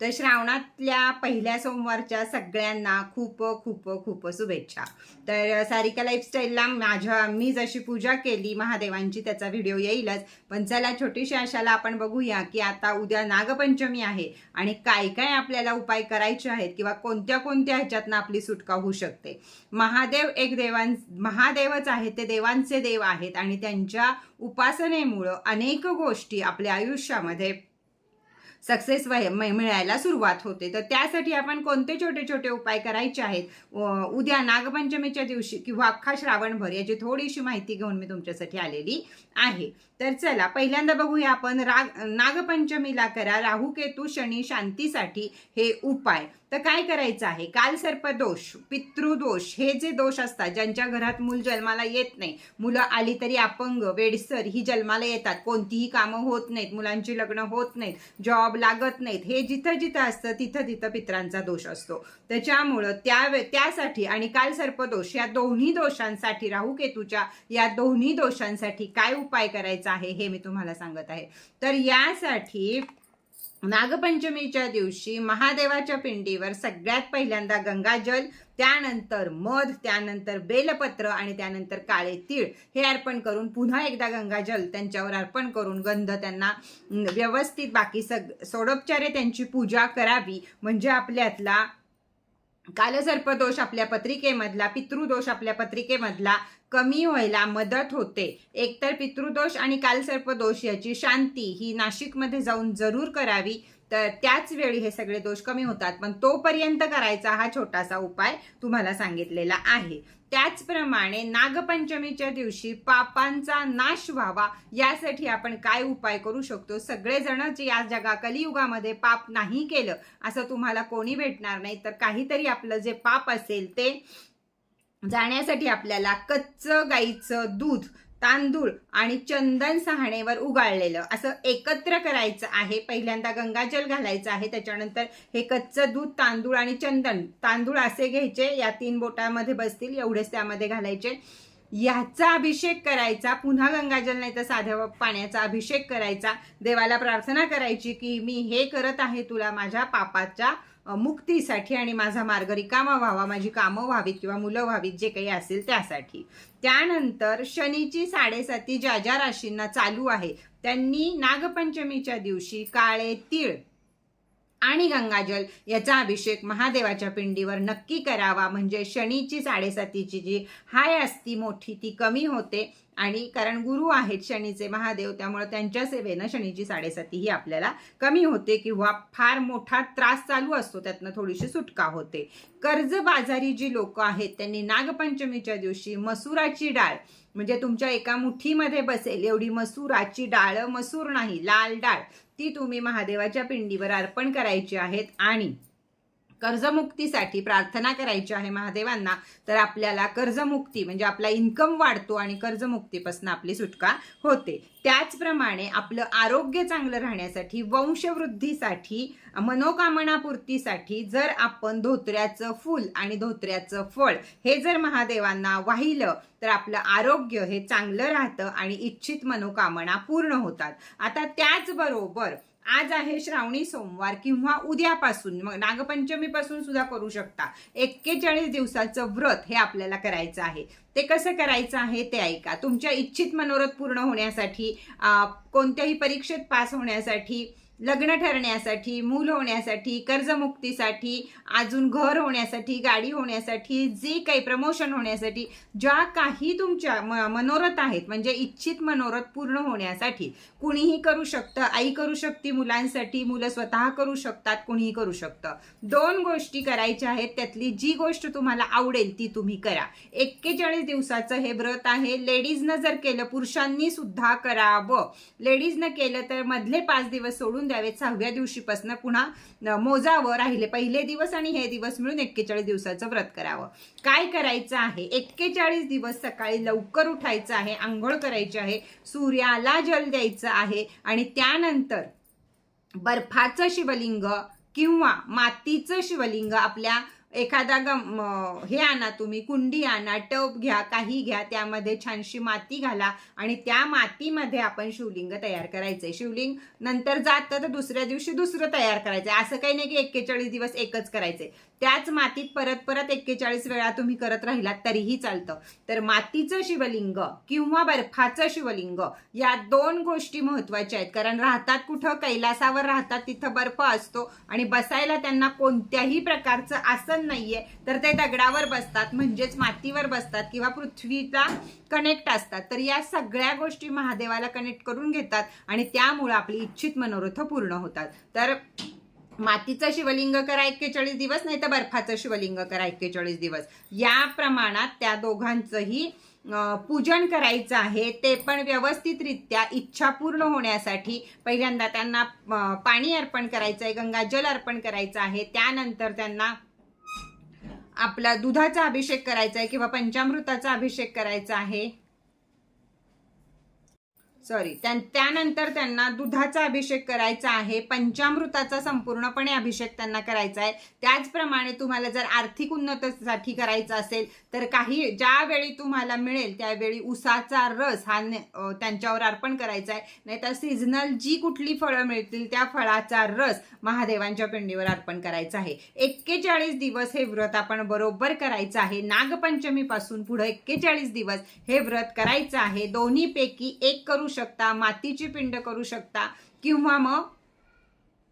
तर श्रावणातल्या पहिल्या सोमवारच्या सगळ्यांना खूप खूप खूप शुभेच्छा. तर सारिका लाईफस्टाईलला माझ्या मी जशी पूजा केली महादेवांची त्याचा व्हिडिओ येईलच. पण चला छोटीशी अशाला आपण बघूया की आता उद्या नागपंचमी आहे आणि काय काय आपल्याला उपाय करायचे आहेत किंवा कोणत्या कोणत्या ह्याच्यातनं आपली सुटका होऊ शकते. महादेव एक देवां महादेवच आहेत ते देवांचे देव आहेत आणि त्यांच्या उपासनेमुळं अनेक गोष्टी आपल्या आयुष्यामध्ये सक्सेस मिळायला सुरुवात होते. तर त्यासाठी आपण कोणते छोटे छोटे उपाय करायचे आहेत? उद्या नागपंचमीच्या दिवशी किंवा अख्खा श्रावणभर याची थोडीशी माहिती घेऊन मी तुमच्यासाठी आलेली आहे. तर चला पहिल्यांदा बघूया आपण राग नागपंचमीला करा. राहू केतू शनी शांतीसाठी हे उपाय. तर काय करायचं आहे? काल सर्प दोष पितृदोष हे जे दोष असतात ज्यांच्या घरात मूल जन्माला येत नाही मुलं आली तरी अपंग वेडसर ही जन्माला येतात. कोणतीही कामं होत नाहीत मुलांची लग्न होत नाहीत जॉब लागत नाहीत. हे जिथं जिथं असतं तिथं तिथं पित्रांचा दोष असतो. त्याच्यामुळं त्या त्यासाठी आणि काल सर्पदोष या दोन्ही दोषांसाठी राहू केतूच्या या दोन्ही दोषांसाठी काय उपाय करायचा आहे हे मी तुम्हाला सांगत आहे. तर यासाठी नागपंचमीच्या दिवशी महादेवाच्या पिंडीवर सगळ्यात पहिल्यांदा गंगाजल त्यानंतर मध त्यानंतर बेलपत्र आणि त्यानंतर काळे तीळ हे अर्पण करून पुन्हा एकदा गंगाजल त्यांच्यावर अर्पण करून गंध त्यांना व्यवस्थित बाकी सग सोडोपचारे त्यांची पूजा करावी. म्हणजे आपल्यातला कालसर्पदोष आपल्या पत्रिकेमधला पितृदोष आपल्या पत्रिकेमधला कमी व्हायला मदत होते. एकतर पितृदोष आणि कालसर्पदोष याची शांती ही नाशिकमध्ये जाऊन जरूर करावी. तर त्याच वेळी हे सगळे दोष कमी होतात. पण तोपर्यंत करायचा हा छोटासा उपाय तुम्हाला सांगितलेला आहे. त्याचप्रमाणे नागपंचमीच्या दिवशी पापांचा नाश व्हावा यासाठी आपण काय उपाय करू शकतो? सगळेजणच या जगा कलियुगामध्ये पाप नाही केलं असं तुम्हाला कोणी भेटणार नाही. तर काहीतरी आपलं जे पाप असेल ते जाण्यासाठी आपल्याला कच्चं गाईचं दूध तांदूळ आणि चंदन सहाणेवर उगाळलेलं. असं एकत्र करायचं आहे. पहिल्यांदा गंगाजल घालायचं आहे. त्याच्यानंतर हे कच्चं दूध तांदूळ आणि चंदन. तांदूळ असे घ्यायचे. या तीन बोटामध्ये बसतील. एवढेच त्यामध्ये घालायचे. याचा अभिषेक करायचा. पुन्हा गंगाजल नाही तर साध्या पाण्याचा अभिषेक करायचा. देवाला प्रार्थना करायची की मी हे करत आहे तुला माझ्या पापाच्या मुक्तीसाठी आणि माझा मार्ग रिकामा व्हावा माझी कामं व्हावीत किंवा मुलं व्हावीत जे काही असेल त्यासाठी. त्यानंतर शनीची साडेसाती ज्या ज्या राशींना चालू आहे त्यांनी नागपंचमीच्या दिवशी काळे तीळ आणि गंगाजल याचा अभिषेक महादेवाच्या पिंडीवर नक्की करावा. म्हणजे शनीची साडेसातीची जी हाय असती मोठी ती कमी होते. आणि कारण गुरु आहेत शनीचे महादेव त्यामुळे त्यांच्या सेवेनं शनीची साडेसाती ही आपल्याला कमी होते किंवा फार मोठा त्रास चालू असतो त्यातनं थोडीशी सुटका होते. कर्जबाजारी जी लोक आहेत त्यांनी नागपंचमीच्या दिवशी मसुराची डाळ म्हणजे तुमच्या एका मुठीमध्ये बसेल एवढी मसुराची डाळ मसूर नाही लाल डाळ ती तुम्ही महादेवाच्या पिंडीवर अर्पण करायची आहेत आणि कर्जमुक्तीसाठी प्रार्थना करायची आहे महादेवांना तर आपल्याला कर्जमुक्ती म्हणजे आपला इन्कम वाढतो आणि कर्जमुक्तीपासून आपली सुटका होते. त्याचप्रमाणे आपलं आरोग्य चांगलं राहण्यासाठी वंशवृद्धीसाठी मनोकामनापूर्तीसाठी जर आपण धोत्र्याचं फूल आणि धोत्र्याचं फळ हे जर महादेवांना वाहिलं तर आपलं आरोग्य हे चांगलं राहतं आणि इच्छित मनोकामना पूर्ण होतात. आता त्याचबरोबर आज आहे श्रावणी सोमवार किंवा उद्यापासून मग नागपंचमीपासून सुद्धा करू शकता. एक्केचाळीस दिवसाचं व्रत हे आपल्याला करायचं आहे. ते कसं करायचं आहे ते ऐका. तुमच्या इच्छित मनोरथ पूर्ण होण्यासाठी कोणत्याही परीक्षेत पास होण्यासाठी लग्न ठरण्यासाठी मूल होण्यासाठी कर्जमुक्तीसाठी अजून घर होण्यासाठी गाडी होण्यासाठी जे काही प्रमोशन होण्यासाठी ज्या काही तुमच्या म मनोरथ आहेत म्हणजे इच्छित मनोरथ पूर्ण होण्यासाठी कुणीही करू शकतं. आई करू शकते मुलांसाठी मुलं स्वतः करू शकतात कुणीही करू शकतं. दोन गोष्टी करायच्या आहेत त्यातली जी गोष्ट तुम्हाला आवडेल ती तुम्ही करा. एक्केचाळीस दिवसाचं हे व्रत आहे. लेडीजनं जर केलं पुरुषांनी सुद्धा करावं. लेडीजनं केलं तर मधले पाच दिवस सोडून द्यावेत. सहाव्या दिवशीपासून पुन्हा मोजावं राहिले. पहिले दिवस आणि हे दिवस मिळून एक्केचाळीस दिवसाचं व्रत करावं. काय करायचं आहे? एक्केचाळीस दिवस सकाळी लवकर उठायचं आहे आंघोळ करायची आहे सूर्याला जल द्यायचं आहे आणि त्यानंतर बर्फाचं शिवलिंग किंवा मातीचं शिवलिंग आपल्या एखादा गम हे आणा तुम्ही कुंडी आणा टब घ्या काही घ्या त्यामध्ये छानशी माती घाला आणि त्या मातीमध्ये आपण शिवलिंग तयार करायचंय. शिवलिंग नंतर जातं तर दुसऱ्या दिवशी दुसरं तयार करायचंय. असं काही नाही की एक्केचाळीस दिवस एकच करायचंय. त्याच मातीत परत परत एक्केचाळीस वेळा तुम्ही करत राहिलात तरीही चालतं. तर मातीचं शिवलिंग किंवा बर्फाचं शिवलिंग या दोन गोष्टी महत्त्वाच्या आहेत. कारण राहतात कुठं कैलासावर राहतात तिथं बर्फ असतो आणि बसायला त्यांना कोणत्याही प्रकारचं आसन नाहीये तर ते दगडावर बसतात म्हणजेच मातीवर बसतात किंवा पृथ्वीला कनेक्ट असतात. तर या सगळ्या गोष्टी महादेवाला कनेक्ट करून घेतात आणि त्यामुळं आपली इच्छित मनोरथ पूर्ण होतात. तर मातीचं शिवलिंग करा एक्केचाळीस दिवस नाही तर बर्फाचं शिवलिंग करा एक्केचाळीस दिवस. या प्रमाणात त्या दोघांचंही पूजन करायचं आहे. ते पण व्यवस्थितरित्या इच्छा पूर्ण होण्यासाठी पहिल्यांदा त्यांना पाणी अर्पण करायचं आहे गंगाजल अर्पण करायचं आहे. त्यानंतर त्यांना आपला दुधाचा अभिषेक करायचा आहे किंवा पंचामृताचा अभिषेक करायचा आहे सॉरी त्यानंतर त्यांना दुधाचा अभिषेक करायचा आहे. पंचामृताचा संपूर्णपणे अभिषेक त्यांना करायचा आहे. त्याचप्रमाणे तुम्हाला जर आर्थिक उन्नतीसाठी करायचं असेल तर काही ज्यावेळी तुम्हाला मिळेल त्यावेळी उसाचा रस हा त्यांच्यावर अर्पण करायचा आहे. नाहीतर सीझनल जी कुठली फळं मिळतील त्या फळाचा रस महादेवांच्या पिंडीवर अर्पण करायचा आहे. एक्केचाळीस दिवस हे व्रत आपण बरोबर करायचं आहे. नागपंचमीपासून पुढं पुढे एक्केचाळीस दिवस हे व्रत करायचं आहे. दोन्हीपैकी एक करू शकता मातीची पिंड करू शकता किंवा मग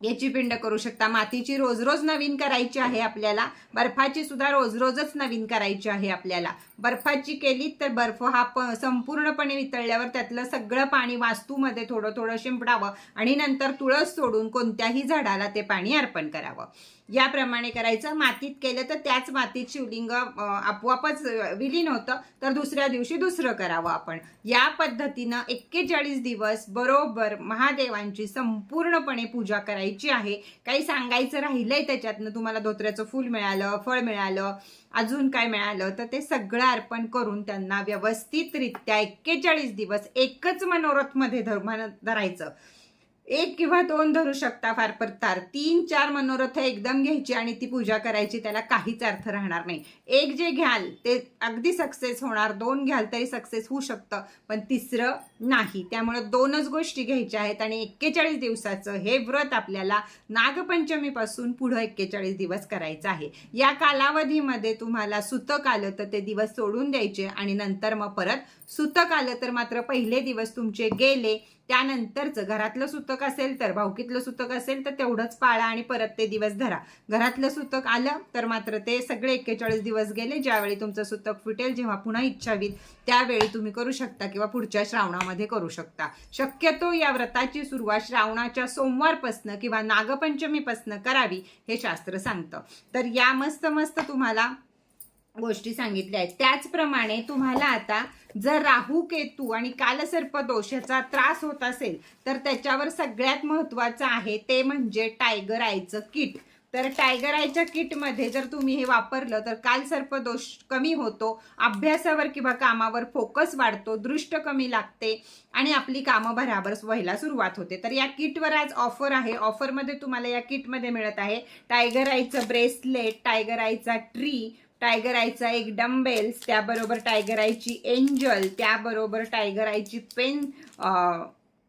याची पिंड करू शकता. मातीची रोज रोज नवीन करायची आहे आपल्याला. बर्फाची सुद्धा रोज रोजच नवीन करायची आहे आपल्याला. बर्फाची केली तर बर्फ हा प संपूर्णपणे वितळल्यावर त्यातलं सगळं पाणी वास्तूमध्ये थोडं थोडं शिंपडावं आणि नंतर तुळस सोडून कोणत्याही झाडाला ते पाणी अर्पण करावं. याप्रमाणे करायचं. मातीत केलं तर त्याच मातीत शिवलिंग आपोआपच विलीन होतं. तर दुसऱ्या दिवशी दुसरं करावं आपण. या पद्धतीनं एक्केचाळीस दिवस बरोबर महादेवांची संपूर्णपणे पूजा करायची आहे. काही सांगायचं राहिलंय त्याच्यातनं? तुम्हाला धोत्र्याचं फूल मिळालं फळ मिळालं अजून काय मिळालं? तर ते सगळं अर्पण करून त्यांना व्यवस्थितरित्या एक्केचाळीस दिवस एकच मनोरथमध्ये धर्म धरायचं. एक किंवा दोन धरू शकता फार परतार तीन चार मनोरथ एकदम घ्यायची आणि ती पूजा करायची त्याला काहीच अर्थ राहणार नाही. एक जे घ्याल ते अगदी सक्सेस होणार. दोन घ्याल तरी सक्सेस होऊ शकतं पण तिसरं नाही. त्यामुळे दोनच गोष्टी घ्यायच्या आहेत आणि एक्केचाळीस दिवसाचं हे व्रत आपल्याला नागपंचमीपासून पुढं एक्केचाळीस दिवस करायचं आहे. या कालावधीमध्ये तुम्हाला सुतक आलं तर ते दिवस सोडून द्यायचे आणि नंतर मग परत सुतक आलं तर मात्र पहिले दिवस तुमचे गेले त्यानंतरचं घरातलं सुतक असेल तर भाऊकीतलं सुतक असेल तर तेवढंच पाळा आणि परत ते दिवस धरा. घरातलं सुतक आलं तर मात्र ते सगळे एक्केचाळीस दिवस गेले ज्यावेळी तुमचं सुतक फुटेल जेव्हा पुन्हा इच्छा होईल त्यावेळी तुम्ही करू शकता किंवा पुढच्या श्रावणामध्ये करू शकता. शक्यतो या व्रताची सुरुवात श्रावणाच्या सोमवारपासनं किंवा नागपंचमीपासनं करावी हे शास्त्र सांगतं. तर या मस्त मस्त तुम्हाला गोष्टी सांगितल्या आहेत. त्याचप्रमाणे तुम्हाला आता जर राहू केतू आणि कालसर्पदोष याचा त्रास होत असेल तर त्याच्यावर सगळ्यात महत्वाचं आहे ते म्हणजे टायगर आयचं किट तर टायगर आयच्या किटमध्ये जर तुम्ही हे वापरलं तर कालसर्प दोष कमी होतो अभ्यासावर किंवा कामावर फोकस वाढतो दृष्ट कमी लागते आणि आपली कामं भराभर व्हायला सुरुवात होते. तर या किटवर आज ऑफर आहे. ऑफरमध्ये तुम्हाला या किटमध्ये मिळत आहे टायगर आयचं ब्रेसलेट टायगर आयचा ट्री टायगर आयचा एक डंबेल्स त्याबरोबर टायगर आयची एंजल त्याबरोबर टायगर आयची पेन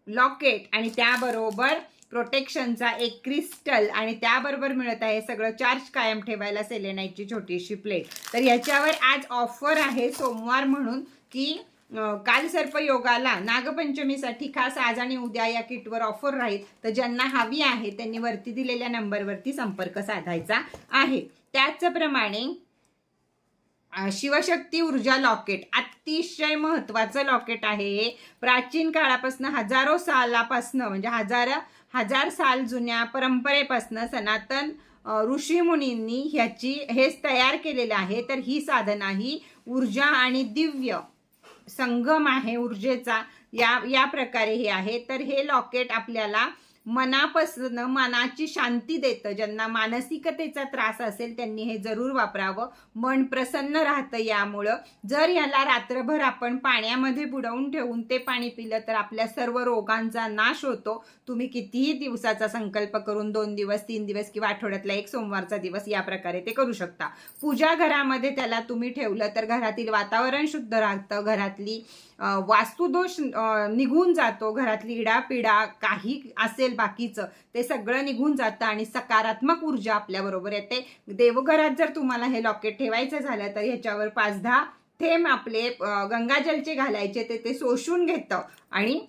लॉकेट आणि त्याबरोबर प्रोटेक्शनचा एक क्रिस्टल आणि त्याबरोबर मिळत आहे सगळं चार्ज कायम ठेवायला सेलेनाईटची छोटीशी प्लेट. तर याच्यावर आज ऑफर आहे सोमवार म्हणून की काल सर्प योगाला नागपंचमीसाठी खास आज आणि उद्या या किटवर ऑफर राहील. तर ज्यांना हवी आहे त्यांनी वरती दिलेल्या नंबरवरती संपर्क साधायचा आहे. त्याचप्रमाणे शिवशक्ती ऊर्जा लॉकेट अतिशय महत्वाचं लॉकेट आहे. हे प्राचीन काळापासून हजारो सालापासनं म्हणजे हजार हजार साल जुन्या परंपरेपासनं सनातन अ, ऋषीमुनींनी ह्याची हेच तयार केलेलं आहे. तर ही साधना ही ऊर्जा आणि दिव्य संगम आहे ऊर्जेचा. या या प्रकारे हे आहे. तर हे लॉकेट आपल्याला मनापासून मनाची शांती देतं. ज्यांना मानसिकतेचा त्रास असेल त्यांनी हे जरूर वापरावं. मन प्रसन्न राहतं यामुळं. जर याला रात्रभर आपण पाण्यामध्ये बुडवून ठेवून ते पाणी पिलं तर आपल्या सर्व रोगांचा नाश होतो. तुम्ही कितीही दिवसाचा संकल्प करून दोन दिवस तीन दिवस किंवा आठवड्यातला एक सोमवारचा दिवस या प्रकारे ते करू शकता. पूजा घरामध्ये त्याला तुम्ही ठेवलं तर घरातील वातावरण शुद्ध राहतं. घरातली वास्तुदोष निघून जातो घरातली इडापिडा काही असेल बाकीचं ते सगळं निघून जातं आणि सकारात्मक ऊर्जा आपल्याबरोबर येते. देवघरात जर तुम्हाला हे लॉकेट ठेवायचं झालं तर ह्याच्यावर पाच दहा थेंब आपले गंगाजलचे घालायचे ते ते शोषून घेतं आणि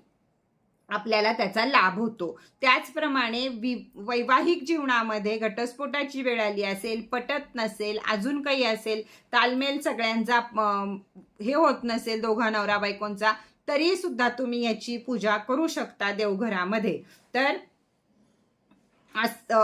आपल्याला त्याचा लाभ होतो. त्याचप्रमाणे वि वैवाहिक जीवनामध्ये घटस्फोटाची वेळ आली असेल पटत नसेल अजून काही असेल तालमेल सगळ्यांचा हे होत नसेल दोघा नवरा बायकोंचा तरी सुद्धा तुम्ही याची पूजा करू शकता देवघरामध्ये. तर अस-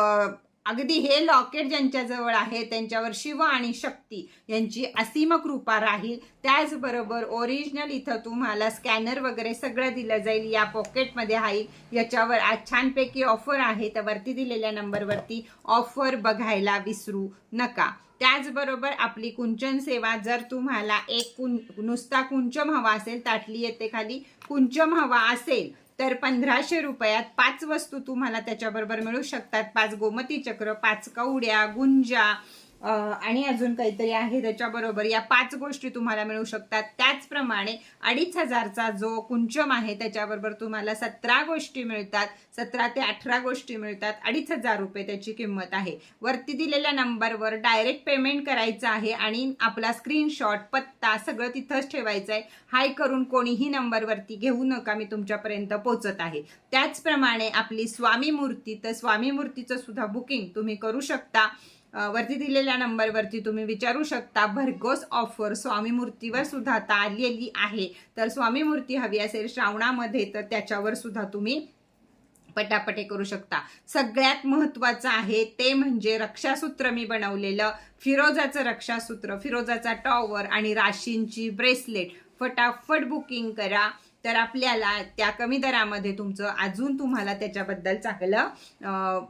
अगदी हे लॉकेट ज्यांच्याजवळ आहे त्यांच्यावर शिव आणि शक्ती यांची असीम कृपा राहील. त्याचबरोबर ओरिजिनल इथं तुम्हाला स्कॅनर वगैरे सगळं दिलं जाईल. या पॉकेटमध्ये आहे. याच्यावर आज छानपैकी ऑफर आहे. तर वरती दिलेल्या नंबरवरती ऑफर बघायला विसरू नका. त्याचबरोबर आपली कुंचन सेवा जर तुम्हाला एक कुं नुसता कुंचम हवा असेल ताटली येते खाली. कुंचम हवा असेल तर पंधराशे रुपयात पाच वस्तू तुम्हाला त्याच्याबरोबर मिळू शकतात. पाच गोमती चक्र पाच कवड्या गुंजा आणि अजून काहीतरी आहे त्याच्याबरोबर. या पाच गोष्टी तुम्हाला मिळू शकतात. त्याचप्रमाणे अडीच हजारचा जो कुंचम आहे त्याच्याबरोबर तुम्हाला सतरा गोष्टी मिळतात. सतरा ते अठरा गोष्टी मिळतात. अडीच हजार रुपये त्याची किंमत आहे. वरती दिलेल्या नंबरवर डायरेक्ट पेमेंट करायचं आहे आणि आपला स्क्रीनशॉट पत्ता सगळं तिथंच ठेवायचं आहे. हाय करून कोणीही नंबरवरती घेऊ नका. मी तुमच्यापर्यंत पोहोचत आहे. त्याचप्रमाणे आपली स्वामी मूर्ती तर स्वामी मूर्तीचं सुद्धा बुकिंग तुम्ही करू शकता. वरती दिलेल्या नंबरवरती तुम्ही विचारू शकता भरघोस ऑफर स्वामी मूर्तीवर सुद्धा आता आलेली आहे. तर स्वामी मूर्ती हवी असेल श्रावणामध्ये तर त्याच्यावर सुद्धा तुम्ही पटापटे करू शकता. सगळ्यात महत्वाचं आहे ते म्हणजे रक्षासूत्र मी बनवलेलं फिरोजाचं रक्षासूत्र फिरोजाचा टॉवर आणि राशींची ब्रेसलेट फटाफट बुकिंग करा. तर आपल्याला त्या कमी दरामध्ये तुमचं अजून तुम्हाला त्याच्याबद्दल चांगलं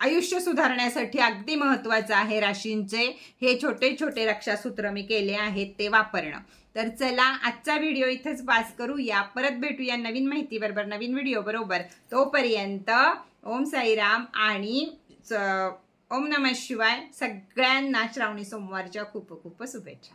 आयुष्य सुधारण्यासाठी अगदी महत्वाचं आहे राशींचे. हे छोटे छोटे रक्षासूत्र मी केले आहेत ते वापरणं. तर चला आजचा व्हिडिओ इथंच पास करूया. परत भेटूया नवीन माहिती बरोबर नवीन व्हिडिओ बरोबर. तोपर्यंत ओम साईराम आणि च- ओम नमः शिवाय सगळ्यांना श्रावणी सोमवारच्या खूप खूप शुभेच्छा.